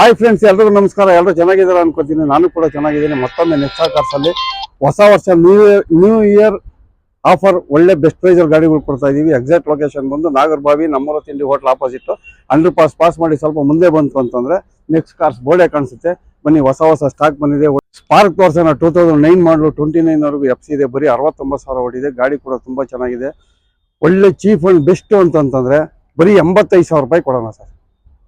Hi friends ಎಲ್ರಿಗೂ ನಮಸ್ಕಾರ. ಎಲ್ಲರೂ ಚೆನ್ನಾಗಿದ್ದಾರೆ ಅನ್ಕೋತೀನಿ. ನಾನು ಕೂಡ ಚೆನ್ನಾಗಿದ್ದೀನಿ. ಮತ್ತೊಮ್ಮೆ ನೆಕ್ಸಾ ಕಾರ್ಸ್ ಅಲ್ಲಿ ಹೊಸ ವರ್ಷ new year new year offer ಒಳ್ಳೆ ಬೆಸ್ಟ್ ಪ್ರೈಸ್ ಅಲ್ಲಿ ಗಾಡಿಗಳು ಕೊಡ್ತಾ ಇದೀವಿ. ಎಕ್ಸಾಕ್ಟ್ ಲೊಕೇಶನ್ ಬಂದು ನಾಗರಬಾವಿ, ನಮ್ಮೂರ ತಿಂಡಿ hotel opposite underpass pass ಮಾಡಿ ಸ್ವಲ್ಪ ಮುಂದೆ ಬಂತು ಅಂತಂದ್ರೆ ನೆಕ್ಸ್ಟ್ ಕಾರ್ಸ್ ಬೋರ್ಡೆ ಕಾಣಿಸುತ್ತೆ. ಬನ್ನಿ, ಹೊಸ ಹೊಸ ಸ್ಟಾಕ್ ಬಂದಿದೆ. Spark ತೋರ್ಸೋಣ. Two thousand nine model twenty nine ವರೆಗೂ ಎಫ್ ಸಿ ಇದೆ. ಬರೀ ಅರವತ್ತೊಂಬತ್ತು ಸಾವಿರ ಓಡಿದೆ. ಗಾಡಿ ಕೂಡ ತುಂಬಾ ಚೆನ್ನಾಗಿದೆ. ಒಳ್ಳೆ ಚೀಪ್ ಅಂಡ್ ಬೆಸ್ಟ್ ಅಂತಂತಂದ್ರೆ ಬರೀ ಎಂಬತ್ತೈದು ಸಾವಿರ ರೂಪಾಯಿ ಕೊಡೋಣ ಸರ್.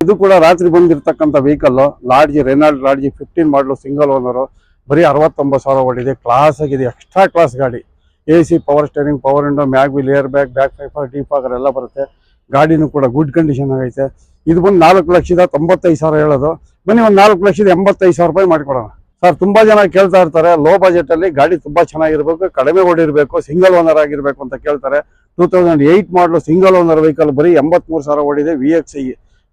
ಇದು ಕೂಡ ರಾತ್ರಿ ಬಂದಿರತಕ್ಕಂಥ vehicle Lodgy, Renault Lodgy fifteen model single owner ಬರೀ ಅರವತ್ತೊಂಬತ್ತು ಸಾವಿರ ಓಡಿದೆ. ಕ್ಲಾಸ್ ಆಗಿದೆ ಎಕ್ಸ್ಟ್ರಾ ಕ್ಲಾಸ್ ಗಾಡಿ. A C power steering power Indo mag wheel airbag back wiper defogger ಎಲ್ಲ ಬರುತ್ತೆ. ಗಾಡಿನೂ ಕೂಡ ಗುಡ್ ಕಂಡೀಷನ್ ಆಗೈತೆ. ಇದು ಬಂದು ನಾಲ್ಕು ಲಕ್ಷದ ತೊಂಬತ್ತೈದು ಸಾವಿರ ಹೇಳೋದು. ಬನ್ನಿ ಒಂದು ನಾಲ್ಕು ಲಕ್ಷದ ಎಂಬತ್ತೈದು ಸಾವಿರ ರೂಪಾಯಿ ಮಾಡಿಕೊಡೋಣ. ಸರ್ ತುಂಬಾ ಜನ ಕೇಳ್ತಾ ಇರ್ತಾರೆ ಲೋ ಬಜೆಟ್ ಅಲ್ಲಿ ಗಾಡಿ ತುಂಬಾ ಚೆನ್ನಾಗಿರ್ಬೇಕು, ಕಡಿಮೆ ಓಡಿರಬೇಕು ಸಿಂಗಲ್ ಓನರ್ ಆಗಿರ್ಬೇಕು ಅಂತ ಕೇಳ್ತಾರೆ. Two thousand eight model single owner vehicle ಬರೀ ಎಂಬತ್ಮೂರು ಸಾವಿರ ಓಡಿದೆ ವಿ ಎಕ್ಸ್ ಐ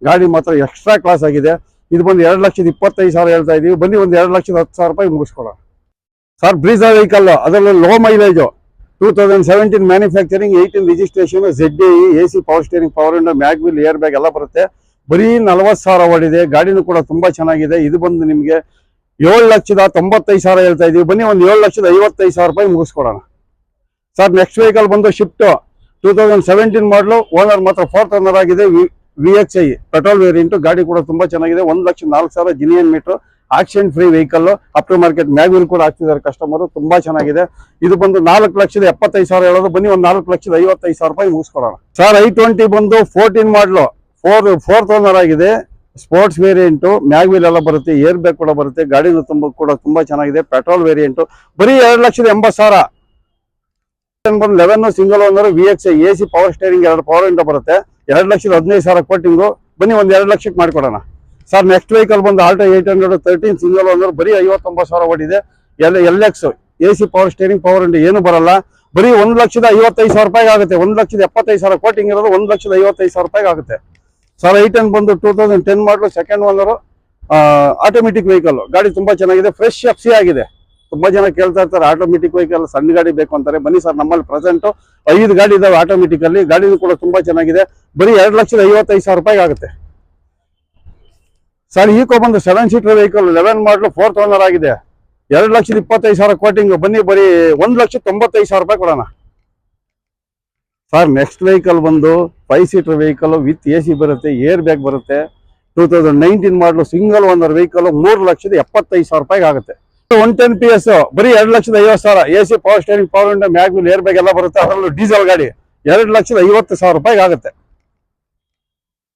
ಗಾಡಿ ಮಾತ್ರ ಎಕ್ಸ್ಟ್ರಾ ಕ್ಲಾಸ್ ಆಗಿದೆ. ಇದು ಬಂದು ಎರಡು ಲಕ್ಷದ ಇಪ್ಪತ್ತೈದು ಸಾವಿರ ಹೇಳ್ತಾ ಇದೀವಿ. ಬನ್ನಿ ಒಂದು ಎರಡು ಲಕ್ಷದ ಹತ್ತು ಸಾವಿರ ರೂಪಾಯಿ ಮುಗಿಸ್ಕೊಡೋಣ ಸರ್ ಬ್ರೀಜ್ ವೆಹಿಕಲ್ ಅದರಲ್ಲಿ low mileage two thousand seventeen manufacturing eighteen registration Z A A C power steering power window mag wheel air bag ಎಲ್ಲ ಬರುತ್ತೆ. ಬರೀ ನಲವತ್ತು ಸಾವಿರ ಓಡಿದೆ. ಗಾಡಿನೂ ಕೂಡ ತುಂಬಾ ಚೆನ್ನಾಗಿದೆ. ಇದು ಬಂದು ನಿಮಗೆ ಏಳು ಲಕ್ಷದ ತೊಂಬತ್ತೈದು ಸಾವಿರ ಹೇಳ್ತಾ ಇದೀವಿ. ಬನ್ನಿ ಒಂದು ಏಳು ಲಕ್ಷದ ಐವತ್ತೈದು ಸಾವಿರ ರೂಪಾಯಿ ಮುಗಿಸ್ಕೊಡೋಣ ಸರ್ ನೆಕ್ಸ್ಟ್ ವೆಹಿಕಲ್ ಬಂದು Swift two thousand seventeen model owner ಮಾತ್ರ ಫೋರ್ತ್ ಓನರ್ ಆಗಿದೆ. ವಿ ಐ ಪೆಟ್ರೋಲ್ ವೇರಿಯಂಟ್ ಗಾಡಿ ಕೂಡ ತುಂಬಾ ಚೆನ್ನಾಗಿದೆ. ಒಂದು ಲಕ್ಷ ನಾಲ್ಕು ಸಾವಿರ genuine meter accident free vehicle after market mag wheel ಕೂಡ ಹಾಕ್ತಿದ್ದಾರೆ ಕಸ್ಟಮರ್ ತುಂಬಾ ಚೆನ್ನಾಗಿದೆ. ಇದು ಬಂದು ನಾಲ್ಕು ಲಕ್ಷದ ಎಪ್ಪತ್ತೈದು ಸಾವಿರ ಹೇಳೋದು. ಬನ್ನಿ ಒಂದು ನಾಲ್ಕು ಲಕ್ಷದ ಐವತ್ತೈದು ಸಾವಿರ ರೂಪಾಯಿ ಮುಗಿಸ್ಕೊಡೋಣ ಸರ್ ಐ ಟ್ವೆಂಟಿ ಬಂದು fourteen model four four owner ಆಗಿದೆ. ಸ್ಪೋರ್ಟ್ಸ್ ವೇರಿಯಂಟು ಮ್ಯಾಗ್ವಿಲ್ ಎಲ್ಲ ಬರುತ್ತೆ ಏರ್ ಬ್ಯಾಗ್ ಕೂಡ ಬರುತ್ತೆ, ಗಾಡಿನೂ ತುಂಬ, ಕೂಡ ತುಂಬಾ ಚೆನ್ನಾಗಿದೆ. ಪೆಟ್ರೋಲ್ ವೇರಿಯಂಟ್ ಬರೀ ಎರಡು ಲಕ್ಷದ ಎಂಬತ್ತು ಸಾವಿರ. ಬಂದು eleven single owner V X A C power steering ಎರಡು ಪವರ್ ಇಂದ ಬರುತ್ತೆ. ಎರಡು ಲಕ್ಷದ ಹದಿನೈದು ಸಾವಿರ ಕೋಟಿಂಗು ಬನ್ನಿ ಒಂದು ಎರಡು ಲಕ್ಷಕ್ಕೆ ಮಾಡಿಕೊಡೋಣ. ಸರ್ ನೆಕ್ಸ್ಟ್ ವೆಹಿಕಲ್ ಬಂದು Alto eight hundred thirteen single ಅಂದ್ರೆ ಬರೀ ಐವತ್ತೊಂಬತ್ತು ಸಾವಿರ ಓಡಿದೆ. L L X A C power steering power and ಏನು ಬರಲ್ಲ. ಬರೀ ಒಂದು ಲಕ್ಷದ ಐವತ್ತೈದು ಸಾವಿರ ರೂಪಾಯಿಗೆ ಆಗುತ್ತೆ. ಒಂದು ಲಕ್ಷದ ಎಪ್ಪತ್ತೈದು ಸಾವಿರ ಕೋಟಿಂಗ್ ಇರೋದು ಒಂದು ಲಕ್ಷದ ಐವತ್ತೈದು ಸಾವಿರ ರೂಪಾಯಿ ಆಗುತ್ತೆ. ಸರ್ ಐ ಟೆನ್ ಬಂದು two thousand ten model second owner automatic vehicle ಗಾಡಿ ತುಂಬಾ ಚೆನ್ನಾಗಿದೆ ಫ್ರೆಶ್ ಎಫ್ ಸಿ ಆಗಿದೆ. ತುಂಬಾ ಜನ ಕೇಳ್ತಾ ಇರ್ತಾರೆ ಆಟೋಮೆಟಿಕ್ ವೆಹಿಕಲ್ ಸಣ್ಣ ಗಾಡಿ ಬೇಕು ಅಂತಾರೆ. ಬನ್ನಿ ಸರ್, ನಮ್ಮಲ್ಲಿ ಪ್ರೆಸೆಂಟ್ ಐದು ಗಾಡಿ ಇದಾವೆ ಆಟೋಮೆಟಿಕ್ ಅಲ್ಲಿ. ಗಾಡಿನೂ ಕೂಡ ತುಂಬಾ ಚೆನ್ನಾಗಿದೆ. ಬರೀ ಎರಡು ಲಕ್ಷದ ಐವತ್ತೈದು ಸಾವಿರ ರೂಪಾಯಿ ಆಗುತ್ತೆ. ಸರ್, ಈಕೋ ಬಂದು seven seater vehicle eleven model fourth owner ಆಗಿದೆ. ಎರಡು ಲಕ್ಷದ ಇಪ್ಪತ್ತೈದು ಸಾವಿರ ಕೋಟಿಂಗ್ ಬನ್ನಿ, ಬರೀ ಒಂದ್ ಲಕ್ಷ ತೊಂಬತ್ತೈದು ಸಾವಿರ ರೂಪಾಯಿ ಕೊಡೋಣ. ಸರ್ ನೆಕ್ಸ್ಟ್ ವೆಹಿಕಲ್ ಬಂದು five seater vehicle with A C ಬರುತ್ತೆ, ಏರ್ ಬ್ಯಾಗ್ ಬರುತ್ತೆ. Two thousand nineteen model single owner vehicle ಮೂರು ಲಕ್ಷದ ಎಪ್ಪತ್ತೈದು ಸಾವಿರ ರೂಪಾಯಿಗೆ ಆಗುತ್ತೆ. ಒನ್ ಟೆನ್ ಪಿ ಎಸ್ ಬರೀ ಎರಡು ಲಕ್ಷದ ಐವತ್ತು ಸಾವಿರ. A C power steering power window mag air bag ಎಲ್ಲ ಬರುತ್ತೆ. ಅದರಲ್ಲೂ ಡೀಸೆಲ್ ಗಾಡಿ ಎರಡು ಲಕ್ಷದ ಐವತ್ತು ಸಾವಿರ ರೂಪಾಯಿಗೆ ಆಗುತ್ತೆ.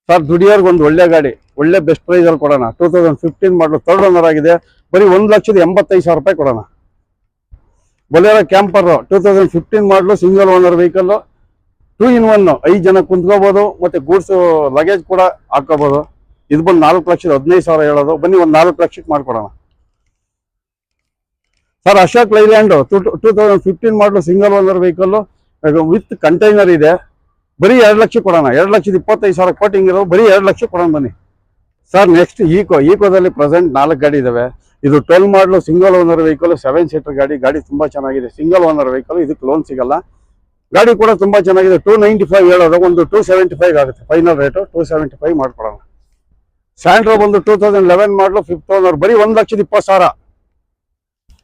ಸರ್, ದುಡಿಯೋರ್ಗೆ ಒಂದು ಒಳ್ಳೆ ಗಾಡಿ, ಒಳ್ಳೆ ಬೆಸ್ಟ್ ಪ್ರೈಸ್ ಅಲ್ಲಿ ಕೊಡೋಣ. Two thousand fifteen model third owner ಆಗಿದೆ. ಬರೀ ಒಂದು ಲಕ್ಷದ ಎಂಬತ್ತೈದು ಸಾವಿರ ರೂಪಾಯಿ ಕೊಡೋಣ. Bolero camper two thousand fifteen model single owner vehicle two in one ಐದು ಜನ ಕುಂತ್ಕೋಬೋದು, ಮತ್ತೆ ಗೂಡ್ಸ್ ಲಗೇಜ್ ಕೂಡ ಹಾಕೋಬಹುದು ಇದು ಬಂದು ನಾಲ್ಕು ಲಕ್ಷದ ಹದಿನೈದು ಸಾವಿರ ಹೇಳೋದು. ಬನ್ನಿ ಒಂದು ನಾಲ್ಕು ಲಕ್ಷಕ್ಕೆ ಮಾಡ್ಕೊಡೋಣ. Sir, Ashok Leyland two two thousand fifteen model single owner vehicle with container ಇದೆ. ಬರೀ ಎರಡು ಲಕ್ಷ ಕೊಡೋಣ. ಎರಡು ಲಕ್ಷದ ಇಪ್ಪತ್ತೈದು ಸಾವಿರ ಕೋಟಿಂಗ್ ಇರೋ ಬರೀ ಎರಡು ಲಕ್ಷ ಕೊಡೋಣ ಬನ್ನಿ. ಸರ್ ನೆಕ್ಸ್ಟ್ ಈಕೋ ಈಕೋದಲ್ಲಿ ಪ್ರೆಸೆಂಟ್ ನಾಲ್ಕು ಗಾಡಿ ಇದಾವೆ. ಇದು twelve model single owner vehicle seven seater ಗಾಡಿ. ಗಾಡಿ ತುಂಬ ಚೆನ್ನಾಗಿದೆ. ಸಿಂಗಲ್ ಓನರ್ ವೆಹಿಕಲ್ ಇದಕ್ಕೆ ಲೋನ್ ಸಿಗಲ್ಲ. ಗಾಡಿ ಕೂಡ ತುಂಬಾ ಚೆನ್ನಾಗಿದೆ. ಟೂ ನೈಂಟಿ ಫೈವ್ ಹೇಳೋದು. ಒಂದು ಟೂ ಸೆವೆಂಟಿ ಫೈವ್ ಆಗುತ್ತೆ. Final rate two seventy five ಮಾಡ್ಕೊಡೋಣ. ಸ್ಯಾಂಡ್ರೋ ಬಂದು two thousand eleven model fifth owner ಬರೀ ಒಂದು ಲಕ್ಷದ ಇಪ್ಪತ್ತು ಸಾವಿರ.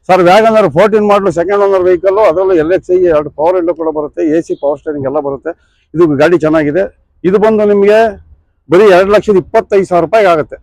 Sir WagonR fourteen model second owner vehicle ಅದರಲ್ಲೂ ಎಲ್ ಎಚ್ ಐ ಎರಡು ಪವರ್ ಇಂಡೋ ಕೂಡ ಬರುತ್ತೆ ಎ ಸಿ ಪವರ್ ಸ್ಟೇರಿಂಗ್ ಎಲ್ಲ ಬರುತ್ತೆ. ಇದು ಗಾಡಿ ಚೆನ್ನಾಗಿದೆ. ಇದು ಬಂದು ನಿಮಗೆ ಬರೀ ಎರಡು ಲಕ್ಷದ ಇಪ್ಪತ್ತೈದು ಸಾವಿರ ರೂಪಾಯಿ ಆಗುತ್ತೆ.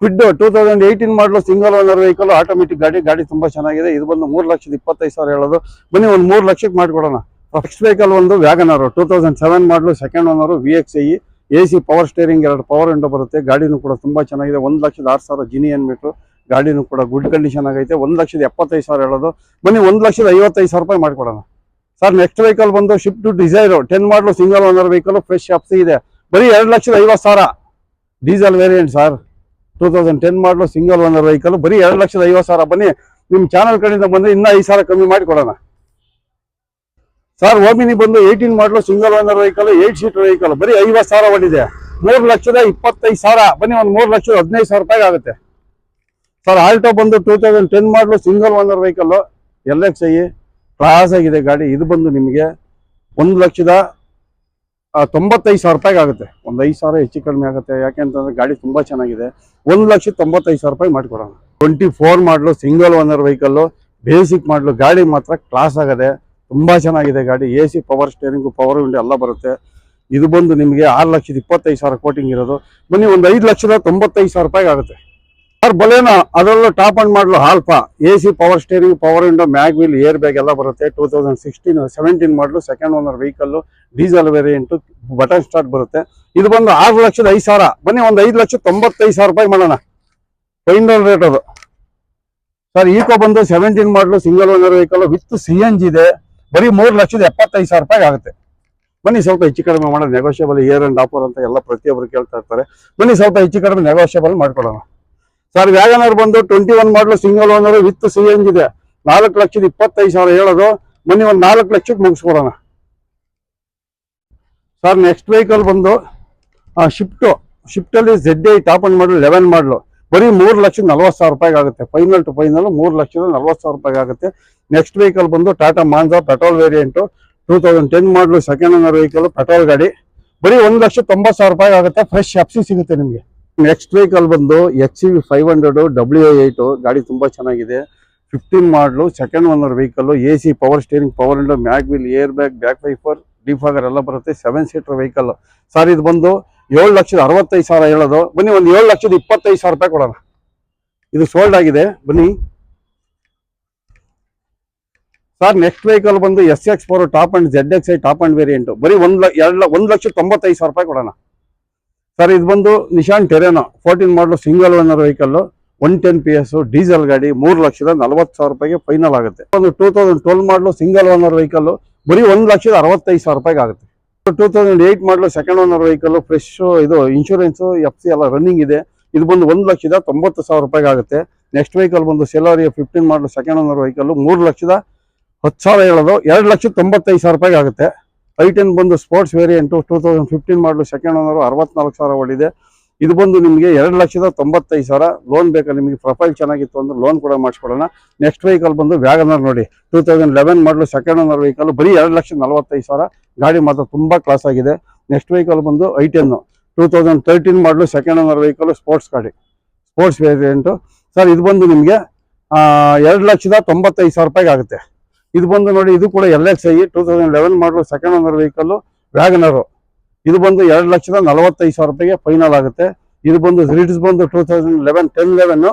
Kwid two thousand eighteen model single owner vehicle automatic ಗಾಡಿ ಗಾಡಿ ತುಂಬಾ ಚೆನ್ನಾಗಿದೆ. ಇದು ಬಂದು ಮೂರು ಲಕ್ಷದ ಇಪ್ಪತ್ತೈದು ಸಾವಿರ ಹೇಳೋದು. ಬನ್ನಿ ಒಂದು ಮೂರು ಲಕ್ಷಕ್ಕೆ ಮಾಡಿಕೊಡೋಣ. ನೆಕ್ಸ್ಟ್ ವೆಹಿಕಲ್ ಒಂದು WagonR two thousand seven model second owner V X I A C power steering ಎರಡು ಪವರ್ ವಿಂಡೋ ಬರುತ್ತೆ. ಗಾಡಿನೂ ಕೂಡ ತುಂಬಾ ಚೆನ್ನಾಗಿದೆ. ಒಂದು ಲಕ್ಷದ ಆರು ಸಾವಿರ ಜಿನಿಯನ್ ಮೀಟ್ರು. ಗಾಡಿನೂ ಕೂಡ ಗುಡ್ ಕಂಡೀಷನ್ ಆಗೈತೆ. ಒಂದು ಲಕ್ಷದ ಎಪ್ಪತ್ತೈದು ಸಾವಿರ ಹೇಳೋದು. ಬನ್ನಿ, ಒಂದು ಲಕ್ಷದ ಐವತ್ತೈದು ಸಾವಿರ ರೂಪಾಯಿ ಮಾಡ್ಕೊಡೋಣ. ಸರ್ ನೆಕ್ಸ್ಟ್ ವೆಹಿಕಲ್ ಬಂದು Swift to Dzire ten model single owner vehicle fresh FC ಇದೆ. ಬರೀ ಎರಡು ಲಕ್ಷದ ಐವತ್ತು ಸಾವಿರ. Diesel variant sir two thousand ten model single owner vehicle ಬರೀ ಎರಡು ಲಕ್ಷದ ಐವತ್ತು ಸಾವಿರ. ಬನ್ನಿ ನಿಮ್ಮ ಚಾನಲ್ ಕಡೆಯಿಂದ ಬಂದ್ರೆ ಇನ್ನೂ ಐದು ಸಾವಿರ ಕಮ್ಮಿ ಮಾಡಿ ಕೊಡೋಣ ಸರ್ ಓಮಿನಿ ಬಂದು eighteen model single owner vehicle eight seater vehicle ಬರೀ ಐವತ್ತು ಸಾವಿರ ಬಂದಿದೆ. ಮೂರು ಲಕ್ಷದ ಇಪ್ಪತ್ತೈದು ಸಾವಿರ. ಬನ್ನಿ ಒಂದು ಮೂರು ಲಕ್ಷದ ಹದಿನೈದು ಸಾವಿರ ರೂಪಾಯಿ ಆಗುತ್ತೆ. ಸರ್ ಆಲ್ಟೋ ಬಂದು two thousand ten model single owner vehicle L X I class ಆಗಿದೆ ಗಾಡಿ. ಇದು ಬಂದು ನಿಮಗೆ ಒಂದು ಲಕ್ಷದ ತೊಂಬತ್ತೈದು ಸಾವಿರ ರೂಪಾಯಿಗೆ ಆಗುತ್ತೆ. ಒಂದು ಐದು ಸಾವಿರ ಹೆಚ್ಚು ಕಡಿಮೆ ಆಗುತ್ತೆ. ಯಾಕೆಂತಂದ್ರೆ ಗಾಡಿ ತುಂಬಾ ಚೆನ್ನಾಗಿದೆ. ಒಂದು ಲಕ್ಷ ತೊಂಬತ್ತೈದು ಸಾವಿರ ರೂಪಾಯಿ ಮಾಡಿಕೊಡೋಣ. Twenty four model single owner vehicle basic model ಗಾಡಿ ಮಾತ್ರ ಕ್ಲಾಸ್ ಆಗದೆ ತುಂಬಾ ಚೆನ್ನಾಗಿದೆ ಗಾಡಿ. A C power steering power window ಎಲ್ಲ ಬರುತ್ತೆ. ಇದು ಬಂದು ನಿಮಗೆ ಆರು ಲಕ್ಷದ ಇಪ್ಪತ್ತೈದು ಸಾವಿರ ಕೋಟಿಂಗ್ ಇರೋದು. ಬನ್ನಿ, ಒಂದು ಐದು ಲಕ್ಷದ ತೊಂಬತ್ತೈದು ಸಾವಿರ ರೂಪಾಯಿಗೆ ಆಗುತ್ತೆ. ಸರ್ ಬಲೇನೋ, ಅದರಲ್ಲೂ top end model Alpha A C power steering power window mag wheel air bag ಎಲ್ಲ ಬರುತ್ತೆ. Two thousand sixteen seventeen model second owner vehicle diesel variant button start ಬರುತ್ತೆ. ಇದು ಬಂದು ಆರು ಲಕ್ಷದ ಐದು ಸಾವಿರ. ಬನ್ನಿ, ಒಂದು ಐದು ಲಕ್ಷ ತೊಂಬತ್ತೈದು ಸಾವಿರ ರೂಪಾಯಿ ಮಾಡೋಣ. ಫೈನಲ್ ರೇಟ್ ಅದು. ಸರ್ ಈಕೋ ಬಂದು seventeen model single owner vehicle with C N G ಇದೆ. ಬರೀ ಮೂರು ಲಕ್ಷದ ಎಪ್ಪತ್ತೈದು ಸಾವಿರ ರೂಪಾಯಿ ಆಗುತ್ತೆ. ಬನ್ನಿ ಸ್ವಲ್ಪ ಹೆಚ್ಚು ಕಡಿಮೆ ಮಾಡೋದು ನೆಗೋಷಿಯಬಲ್ ಇಯರ್ ಅಂಡ್ ಆಫರ್ ಅಂತ ಎಲ್ಲ ಪ್ರತಿಯೊಬ್ಬರು ಕೇಳ್ತಾ ಇರ್ತಾರೆ. ಬನ್ನಿ ಸ್ವಲ್ಪ ಹೆಚ್ಚು ಕಡಿಮೆ ನೆಗೋಷಿಯಬಲ್ ಮಾಡ್ಕೊಡೋಣ ಸರ್ ವ್ಯಾಗನರ್ ಬಂದು twenty one model single owner with C N ಇದೆ. ನಾಲ್ಕು ಲಕ್ಷದ ಇಪ್ಪತ್ತೈದು ಸಾವಿರ ಹೇಳೋದು. ಬನ್ನಿ ಒಂದು ನಾಲ್ಕು ಲಕ್ಷಕ್ಕೆ ಮುಗಿಸ್ಕೊಡೋಣ. ಸರ್ ನೆಕ್ಸ್ಟ್ ವೆಹಿಕಲ್ ಬಂದು Swift ಶಿಫ್ಟಲ್ಲಿ Z I top end model eleven model ಬರೀ ಮೂರು ಲಕ್ಷದ ನಲ್ವತ್ತು ಸಾವಿರ ರೂಪಾಯಿಗೆ ಆಗುತ್ತೆ. ಫೈನಲ್ ಟು ಫೈನಲ್ ಮೂರು ಲಕ್ಷದ ನಲ್ವತ್ತು ಸಾವಿರ ರೂಪಾಯಿಗೆ ಆಗುತ್ತೆ. ನೆಕ್ಸ್ಟ್ ವೆಹಿಕಲ್ ಬಂದು Tata Manza petrol variant two thousand ten model second owner vehicle petrol ಗಾಡಿ. ಬರೀ ಒಂದು ಲಕ್ಷ ತೊಂಬತ್ತು ಸಾವಿರ ರೂಪಾಯಿ ಆಗುತ್ತೆ. ಫ್ರೆಶ್ ಎಫ್ಸಿ ಸಿಗುತ್ತೆ ನಿಮಗೆ. ನೆಕ್ಸ್ಟ್ ವೆಹಿಕಲ್ ಬಂದು H C V five hundred W eight ಗಾಡಿ ತುಂಬ ಚೆನ್ನಾಗಿದೆ. Fifteen model second owner vehicle A C power steering power window mag wheel air bag back wiper defogger ಎಲ್ಲ ಬರುತ್ತೆ. ಸೆವೆನ್ ಸೀಟರ್ ವೆಹಿಕಲ್ ಸರ್ ಇದು ಬಂದು ಏಳು ಲಕ್ಷದ ಅರವತ್ತೈದು ಸಾವಿರ ಹೇಳೋದು. ಬನ್ನಿ, ಒಂದು ಏಳು ಲಕ್ಷದ ಇಪ್ಪತ್ತೈದು ಸಾವಿರ ರೂಪಾಯಿ ಕೊಡೋಣ. ಇದು ಸೋಲ್ಡ್ ಆಗಿದೆ. ಬನ್ನಿ. ಸರ್ ನೆಕ್ಸ್ಟ್ ವೆಹಿಕಲ್ ಬಂದು S X four top end Z X I top end variant ಬರೀ ಒಂದು ಎರಡು ಒಂದು ಲಕ್ಷ ತೊಂಬತ್ತೈದು ಸಾವಿರ ರೂಪಾಯಿ ಕೊಡೋಣ. ಸರ್, ಇದು ಬಂದು Nissan Terrano fourteen model single owner vehicle one ten P S diesel ಗಾಡಿ, ಮೂರು ಲಕ್ಷದ ನಲವತ್ತು ಸಾವಿರ ರೂಪಾಯಿಗೆ ಫೈನಲ್ ಆಗುತ್ತೆ. ಒಂದು two thousand twelve model single owner vehicle ಬರೀ ಒಂದು ಲಕ್ಷದ ಅರವತ್ತೈದು ಸಾವಿರ ರೂಪಾಯಿಗೆ ಆಗುತ್ತೆ. Two thousand eight model second owner vehicle fresh ಇದು ಇನ್ಶೂರೆನ್ಸ್ ಎಫ್ ಸಿ ಎಲ್ಲ ರನ್ನಿಂಗ್ ಇದೆ. ಇದು ಬಂದು ಒಂದು ಲಕ್ಷದ ತೊಂಬತ್ತು ಸಾವಿರ ರೂಪಾಯಿಗೆ ಆಗುತ್ತೆ. ನೆಕ್ಸ್ಟ್ ವೆಹಿಕಲ್ ಬಂದು Celerio fifteen model second owner vehicle ಮೂರು ಲಕ್ಷದ ಹತ್ತು ಸಾವಿರ ಹೇಳೋದು. ಎರಡು ಲಕ್ಷದ ತೊಂಬತ್ತೈದು ಸಾವಿರ ರೂಪಾಯಿಗೆ ಆಗುತ್ತೆ. ಐ ಟೆನ್ ಬಂದು sports variant two thousand fifteen model second owner ಅರವತ್ನಾಲ್ಕು ಸಾವಿರ ಓಡಿದೆ. ಇದು ಬಂದು ನಿಮಗೆ ಎರಡು ಲಕ್ಷದ ತೊಂಬತ್ತೈದು ಸಾವಿರ ಲೋನ್ ಬೇಕಾ ನಿಮಗೆ ಪ್ರೊಫೈಲ್ ಚೆನ್ನಾಗಿತ್ತು ಅಂದ್ರೆ ಲೋನ್ ಕೂಡ ಮಾಡಿಸ್ಕೊಡೋಣ. ನೆಕ್ಸ್ಟ್ ವೆಹಿಕಲ್ ಬಂದು ವ್ಯಾಗನರ್ ನೋಡಿ. Two thousand eleven model second owner vehicle ಬರೀ ಎರಡು ಲಕ್ಷದ ನಲವತ್ತೈದು ಸಾವಿರ. ಗಾಡಿ ಮಾತ್ರ ತುಂಬ ಕ್ಲಾಸ್ ಆಗಿದೆ. ನೆಕ್ಸ್ಟ್ ವೆಹಿಕಲ್ ಬಂದು I ten two thousand thirteen model second owner vehicle sports ಗಾಡಿ. ಸ್ಪೋರ್ಟ್ಸ್ ವೇರಿಯಂಟು ಸರ್ ಇದು ಬಂದು ನಿಮಗೆ ಎರಡು ಲಕ್ಷದ ತೊಂಬತ್ತೈದು ಸಾವಿರ ರೂಪಾಯಿಗೆ ಆಗುತ್ತೆ. ಇದು ಬಂದು ನೋಡಿ, ಇದು ಕೂಡ L X I two thousand eleven model second owner vehicle WagonR ಇದು ಬಂದು ಎರಡು ಲಕ್ಷದ ನಲವತ್ತೈದು ಸಾವಿರ ರೂಪಾಯಿಗೆ ಫೈನಲ್ ಆಗುತ್ತೆ. ಇದು ಬಂದು ರಿಟ್ಸ್ ಬಂದು two thousand eleven ten eleven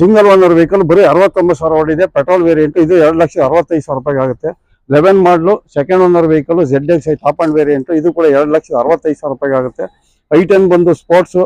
single owner vehicle ಬರೀ ಅರವತ್ತೊಂಬತ್ತು ಸಾವಿರ ಓಡಿದೆ ಪೆಟ್ರೋಲ್ ವೇರಿಯಂಟ್ ಇದು ಎರಡು ಲಕ್ಷದ ಅರವತ್ತೈದು ಸಾವಿರ ರೂಪಾಯಿ ಆಗುತ್ತೆ. Eleven model second owner vehicle Z X I top end variant ಇದು ಕೂಡ ಎರಡು ಲಕ್ಷದ ಅರವತ್ತೈದು ಸಾವಿರ ರೂಪಾಯಿ ಆಗುತ್ತೆ. ಐ ಟೆನ್ ಬಂದು sports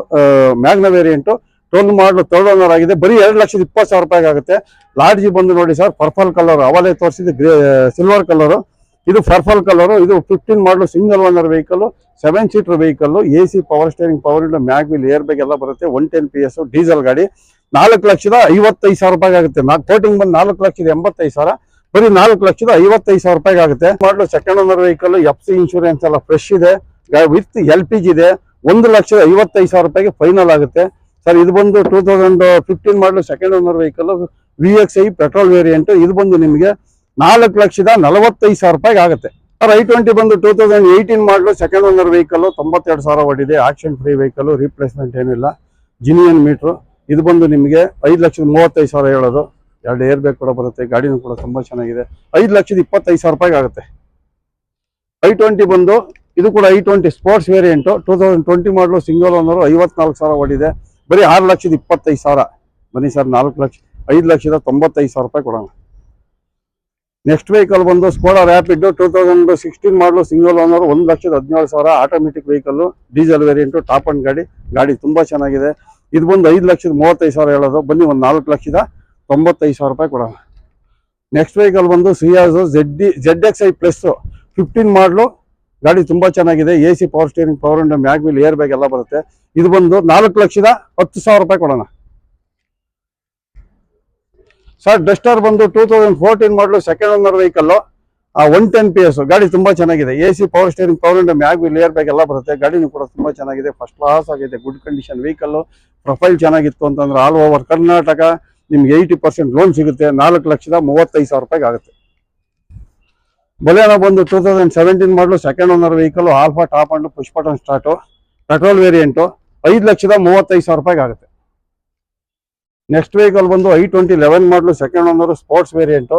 Magna variant toll model third owner ಆಗಿದೆ. ಬರೀ ಎರಡು ಲಕ್ಷದ ಇಪ್ಪತ್ತು ಸಾವಿರ ರೂಪಾಯಿ ಆಗುತ್ತೆ. ಲಾಡ್ಜಿ ಬಂದು ನೋಡಿ ಸರ್ ಪರ್ಪಲ್ ಕಲರ್ ಅವಲೇ ತೋರಿಸಿದ್ದು ಸಿಲ್ವರ್ ಕಲರು ಇದು ಫರ್ಫಲ್ ಕಲರು ಇದು fifteen model single owner vehicle seven seater vehicle A C power steering power window mag wheel air bag ಎಲ್ಲ ಬರುತ್ತೆ one ten P S diesel ಗಾಡಿ. ನಾಲ್ಕು ಲಕ್ಷದ ಐವತ್ತೈದು ಸಾವಿರ ರೂಪಾಯಿ ಆಗುತ್ತೆ. ನಾಲ್ಕು ಕೋಟಿಂಗ್ ಬಂದು ನಾಲ್ಕು ಲಕ್ಷದ ಎಂಬತ್ತೈದು ಸಾವಿರ. ಬರೀ ನಾಲ್ಕು ಲಕ್ಷದ ಐವತ್ತೈದು ಸಾವಿರ ರೂಪಾಯಿಗೆ ಆಗುತ್ತೆ. Model second owner vehicle F C insurance ಎಲ್ಲ ಫ್ರೆಶ್ ಇದೆ. ವಿತ್ ಎಲ್ ಪಿ ಜಿ ಇದೆ. ಒಂದು ಲಕ್ಷದ ಐವತ್ತೈದು ಸಾವಿರ ರೂಪಾಯಿಗೆ ಫೈನಲ್ ಆಗುತ್ತೆ. ಸರ್, ಇದು ಬಂದು two thousand fifteen model second owner vehicle V X I petrol variant ಇದು ಬಂದು ನಿಮಗೆ ನಾಲ್ಕು ಲಕ್ಷದ ನಲವತ್ತೈದು ಸಾವಿರ ರೂಪಾಯಿಗೆ ಆಗುತ್ತೆ. ಸರ್ ಐ ಟ್ವೆಂಟಿ ಬಂದು two thousand eighteen model second owner vehicle ತೊಂಬತ್ತೆರಡು ಸಾವಿರ ಓಡಿದೆ. ಆಕ್ಷನ್ ಫ್ರೀ ವೆಹಿಕಲ್ ರೀಪ್ಲೇಸ್ಮೆಂಟ್ ಏನಿಲ್ಲ. ಜಿನಿಯನ್ ಮೀಟ್ರು ಇದು ಬಂದು ನಿಮಗೆ ಐದು ಲಕ್ಷದ ಮೂವತ್ತೈದು ಸಾವಿರ ಹೇಳೋದು. ಎರಡು ಏರ್ ಬ್ಯಾಗ್ ಕೂಡ ಬರುತ್ತೆ, ಗಾಡಿನೂ ಕೂಡ ತುಂಬ ಚೆನ್ನಾಗಿದೆ. ಐದು ಲಕ್ಷದ ಇಪ್ಪತ್ತೈದು ಸಾವಿರ ರೂಪಾಯಿಗೆ ಆಗುತ್ತೆ. ಐ ಟ್ವೆಂಟಿ ಬಂದು, ಇದು ಕೂಡ I twenty sports variant two thousand twenty model single owner ಐವತ್ನಾಲ್ಕು ಸಾವಿರ ಓಡಿದೆ. ಬರೀ ಆರು ಲಕ್ಷದ ಇಪ್ಪತ್ತೈದು ಸಾವಿರ. ಬನ್ನಿ ಸರ್, ನಾಲ್ಕು ಲಕ್ಷ, ಐದು ಲಕ್ಷದ ತೊಂಬತ್ತೈದು ಸಾವಿರ ರೂಪಾಯಿ ಕೊಡೋಣ. ನೆಕ್ಸ್ಟ್ ವೆಹಿಕಲ್ ಬಂದು Skoda Rapid two thousand sixteen model single owner ಒಂದು ಲಕ್ಷದ ಹದಿನೇಳು ಸಾವಿರ automatic vehicle diesel variant top end ಗಾಡಿ. ಗಾಡಿ ತುಂಬ ಚೆನ್ನಾಗಿದೆ. ಇದು ಬಂದು ಐದು ಲಕ್ಷದ ಮೂವತ್ತೈದು ಸಾವಿರ ಹೇಳೋದು. ಬನ್ನಿ ಒಂದು ನಾಲ್ಕು ಲಕ್ಷದ ತೊಂಬತ್ತೈದು ಸಾವಿರ ರೂಪಾಯಿ ಕೊಡೋಣ. ನೆಕ್ಸ್ಟ್ ವೆಹಿಕಲ್ ಬಂದು Ciaz Z D Z X I plus fifteen model ಗಾಡಿ ತುಂಬ ಚೆನ್ನಾಗಿದೆ. A C power steering power window mag wheel air bag ಎಲ್ಲ ಬರುತ್ತೆ. ಇದು ಬಂದು ನಾಲ್ಕು ಲಕ್ಷದ ಹತ್ತು ಸಾವಿರ ರೂಪಾಯಿ ಕೊಡೋಣ. ಸರ್ ಡಸ್ಟರ್ ಬಂದು two thousand fourteen model second owner vehicle one ten P S ಗಾಡಿ ತುಂಬಾ ಚೆನ್ನಾಗಿದೆ. A C power steering power window mag wheel air bag ಎಲ್ಲ ಬರುತ್ತೆ. ಗಾಡಿನೂ ಕೂಡ ತುಂಬಾ ಚೆನ್ನಾಗಿದೆ. ಫಸ್ಟ್ ಕ್ಲಾಸ್ ಆಗಿದೆ. ಗುಡ್ ಕಂಡೀಷನ್ ವೆಹಿಕಲ್ ಪ್ರೊಫೈಲ್ ಚೆನ್ನಾಗಿತ್ತು ಅಂತಂದ್ರೆ ಆಲ್ ಓವರ್ ಕರ್ನಾಟಕ ನಿಮ್ಗೆ ಏಯ್ಟಿ ಪರ್ಸೆಂಟ್ ಲೋನ್ ಸಿಗುತ್ತೆ. ನಾಲ್ಕು ಲಕ್ಷದ ಮೂವತ್ತೈದು ಸಾವಿರ ರೂಪಾಯಿಗೆ ಆಗುತ್ತೆ. ಬಲೇನೋ ಬಂದು two thousand seventeen model second owner vehicle Alpha top end push button start petrol variant ಐದು ಲಕ್ಷದ ಮೂವತ್ತೈದು ಸಾವಿರ ರೂಪಾಯಿಗೆ ಆಗುತ್ತೆ. ನೆಕ್ಸ್ಟ್ ವೆಹಿಕಲ್ ಬಂದು I twenty eleven model second owner sports variant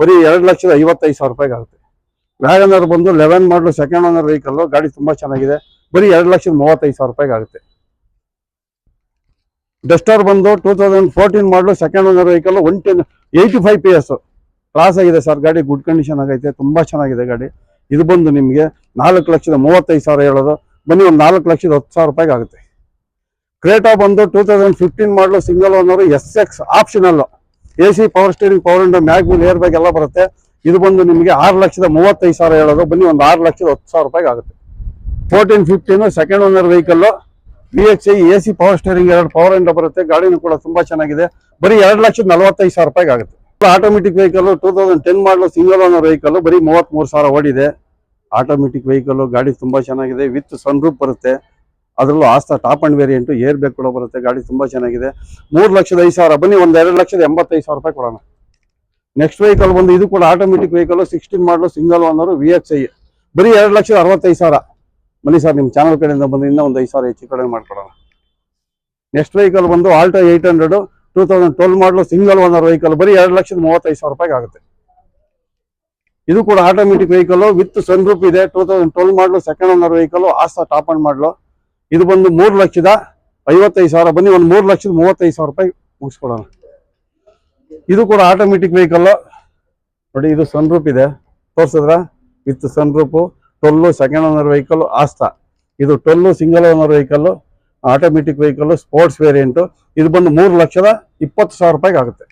ಬರೀ ಎರಡು ಲಕ್ಷದ ಐವತ್ತೈದು ಸಾವಿರ ರೂಪಾಯಿಗೆ ಆಗುತ್ತೆ. ವ್ಯಾಗನರ್ ಬಂದು eleven model second owner vehicle ಗಾಡಿ ತುಂಬ ಚೆನ್ನಾಗಿದೆ. ಬರೀ ಎರಡು ಲಕ್ಷದ ಮೂವತ್ತೈದು ಸಾವಿರ ರೂಪಾಯಿಗೆ ಆಗುತ್ತೆ. ಡಸ್ಟರ್ ಬಂದು two thousand fourteen model second owner vehicle one ten eighty five P S cross ಆಗಿದೆ ಸರ್, ಗಾಡಿ ಗುಡ್ ಕಂಡೀಷನ್ ಆಗೈತೆ, ತುಂಬ ಚೆನ್ನಾಗಿದೆ ಗಾಡಿ. ಇದು ಬಂದು ನಿಮಗೆ ನಾಲ್ಕು ಲಕ್ಷದ ಮೂವತ್ತೈದು ಸಾವಿರ ಹೇಳೋದು. ಬನ್ನಿ, ಒಂದು ನಾಲ್ಕು ಲಕ್ಷದ ಹತ್ತು ಸಾವಿರ ರೂಪಾಯಿಗೆ ಆಗುತ್ತೆ. ಕ್ರೇಟಾ ಬಂದು two thousand fifteen model single owner S X optional A C power steering power window mag air bag ಎಲ್ಲ ಬರುತ್ತೆ. ಇದು ಬಂದು ನಿಮಗೆ ಆರು ಲಕ್ಷದ ಮೂವತ್ತೈದು ಸಾವಿರ ಹೇಳೋದು. ಬನ್ನಿ ಒಂದು ಆರು ಲಕ್ಷದ ಹತ್ತು ಸಾವಿರ ರೂಪಾಯಿಗೆ ಆಗುತ್ತೆ. Fourteen fifteen second owner vehicle B H I A C power steering ಎರಡು ಪವರ್ ಇಂಡೋ ಬರುತ್ತೆ. ಗಾಡಿನೂ ಕೂಡ ತುಂಬಾ ಚೆನ್ನಾಗಿದೆ. ಬರೀ ಎರಡು ಲಕ್ಷದ ನಲವತ್ತೈದು ಸಾವಿರ ರೂಪಾಯಿಗೆ ಆಗುತ್ತೆ. Automatic vehicle two thousand ten model single owner vehicle ಬರೀ ಮೂವತ್ಮೂರು ಸಾವಿರ ಓಡಿದೆ. ಆಟೋಮೆಟಿಕ್ ವೆಹಿಕಲ್ ಗಾಡಿ ತುಂಬಾ ಚೆನ್ನಾಗಿದೆ. ವಿತ್ ಸನ್ ರೂಪ್ ಬರುತ್ತೆ. ಅದರಲ್ಲೂ Asta top end variant air bag ಕೂಡ ಬರುತ್ತೆ, ಗಾಡಿ ತುಂಬಾ ಚೆನ್ನಾಗಿದೆ. ಮೂರು ಲಕ್ಷದ ಐದು ಸಾವಿರ, ಬನ್ನಿ ಒಂದು ಎರಡು ಲಕ್ಷದ ಎಂಬತ್ತೈದು ಸಾವಿರ ರೂಪಾಯಿ ಕೊಡೋಣ. ನೆಕ್ಸ್ಟ್ ವೆಹಿಕಲ್ ಬಂದು ಇದು ಕೂಡ automatic vehicle sixteen model single owner V X I ಬರೀ ಎರಡು ಲಕ್ಷದ ಅರವತ್ತೈದು ಸಾವಿರ. ಬನ್ನಿ ಸರ್ ನಿಮ್ಮ ಚಾನಲ್ ಕಡೆಯಿಂದ ಬಂದು ಇನ್ನೂ ಒಂದು ಐದು ಸಾವಿರ ಹೆಚ್ಚು ಕಡೆ ಮಾಡ್ಕೊಡೋಣ. ನೆಕ್ಸ್ಟ್ ವೆಹಿಕಲ್ ಬಂದು Alto eight hundred two thousand twelve model single owner vehicle ಬರೀ ಎರಡು ಲಕ್ಷದ ಮೂವತ್ತೈದು ಸಾವಿರ ರೂಪಾಯಿಗೆ ಆಗುತ್ತೆ. ಇದು ಕೂಡ ಆಟೋಮೆಟಿಕ್ ವೆಹಿಕಲ್ ವಿತ್ ಸನ್ ರೂಪ್ ಇದೆ two thousand twelve model second owner vehicle Asta top end model ಇದು ಬಂದು ಮೂರು ಲಕ್ಷದ ಐವತ್ತೈದು ಸಾವಿರ. ಬನ್ನಿ, ಒಂದು ಮೂರು ಲಕ್ಷದ ಮೂವತ್ತೈದು ಸಾವಿರ ರೂಪಾಯಿ ಮುಗಿಸ್ಕೊಡೋಣ. ಇದು ಕೂಡ ಆಟೋಮೆಟಿಕ್ ವೆಹಿಕಲ್ ನೋಡಿ, ಇದು ಸನ್ ರೂಪ್ ಇದೆ. ತೋರ್ಸಿದ್ರ? ವಿತ್ ಸನ್ ರೂಪು ಟೊಲ್ಲು ಸೆಕೆಂಡ್ ಓನರ್ ವೆಹಿಕಲ್ ಆಸ್ತಾ ಇದು toll single owner vehicle automatic vehicle sports variant ಇದು ಬಂದು ಮೂರು ಲಕ್ಷದ ಇಪ್ಪತ್ತು ಸಾವಿರ ರೂಪಾಯಿಗೆ ಆಗುತ್ತೆ.